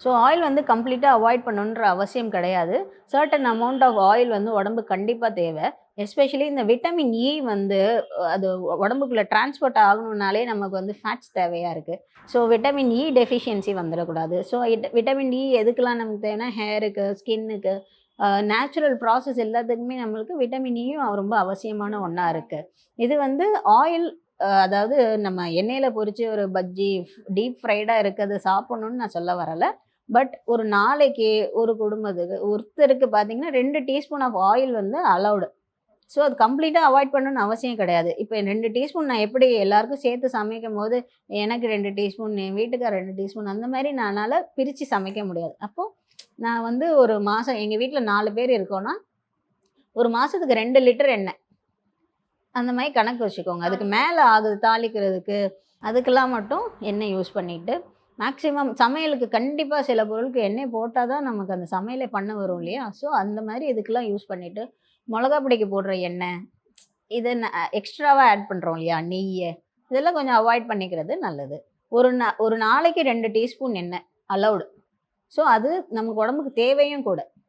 So oil வந்து கம்ப்ளீட்டாக avoid பண்ணணுன்ற அவசியம் கிடையாது. சர்டன் அமௌண்ட் ஆஃப் ஆயில் வந்து உடம்பு கண்டிப்பாக தேவை. எஸ்பெஷலி இந்த விட்டமின் இ e வந்து அது உடம்புக்குள்ளே டிரான்ஸ்போர்ட் ஆகணும்னாலே நமக்கு வந்து ஃபேட்ஸ் தேவையாக இருக்குது ஸோ விட்டமின் இ டெஃபிஷியன்சி வந்துடக்கூடாது. ஸோ விட்டமின் இ எதுக்கெல்லாம் நமக்கு தேவைன்னா ஹேருக்கு ஸ்கின்னுக்கு நேச்சுரல் ப்ராசஸ் எல்லாத்துக்குமே நம்மளுக்கு விட்டமின் இயும் e ரொம்ப அவசியமான ஒன்றா இருக்குது இது வந்து ஆயில் அதாவது நம்ம எண்ணெயில் பொறிச்சு ஒரு பஜ்ஜி டீப் ஃப்ரைடாக இருக்கிறது சாப்பிட்ணுன்னு நான் சொல்ல வரலை. பட் ஒரு நாளைக்கு ஒரு குடும்பத்துக்கு ஒருத்தருக்கு பார்த்தீங்கன்னா ரெண்டு டீஸ்பூன் ஆஃப் ஆயில் வந்து அலௌடு ஸோ அது கம்ப்ளீட்டாக அவாய்ட் பண்ணணும்னு அவசியம் கிடையாது. இப்போ ரெண்டு டீஸ்பூன் நான் எப்படி எல்லாருக்கும் சேர்த்து சமைக்கும் போது எனக்கு ரெண்டு டீஸ்பூன் என் வீட்டுக்கார ரெண்டு டீஸ்பூன் அந்த மாதிரி நானால் பிரித்து சமைக்க முடியாது. அப்போது நான் வந்து ஒரு மாதம் எங்கள் வீட்டில் நாலு பேர் இருக்கோன்னா ஒரு மாதத்துக்கு ரெண்டு லிட்டர் எண்ணெய். அந்த மாதிரி கணக்கு வச்சுக்கோங்க. அதுக்கு மேலே ஆகுது தாளிக்கிறதுக்கு அதுக்கெல்லாம் மட்டும் எண்ணெய் யூஸ் பண்ணிட்டு மேக்ஸிமம் சமையலுக்கு கண்டிப்பாக சில பொருளுக்கு எண்ணெய் போட்டால் தான் நமக்கு அந்த சமையலை பண்ண வரும் இல்லையா? ஸோ அந்த மாதிரி இதுக்கெல்லாம் யூஸ் பண்ணிவிட்டு மிளகா பிடிக்க போடுற எண்ணெய் இதை எக்ஸ்ட்ராவாக ஆட் பண்ணுறோம் இல்லையா? நெய்யை இதெல்லாம் கொஞ்சம் அவாய்ட் பண்ணிக்கிறது நல்லது. ஒரு நா ஒரு நாளைக்கு ரெண்டு டீஸ்பூன் எண்ணெய் அலௌடு ஸோ அது நமக்கு உடம்புக்கு தேவையும் கூட.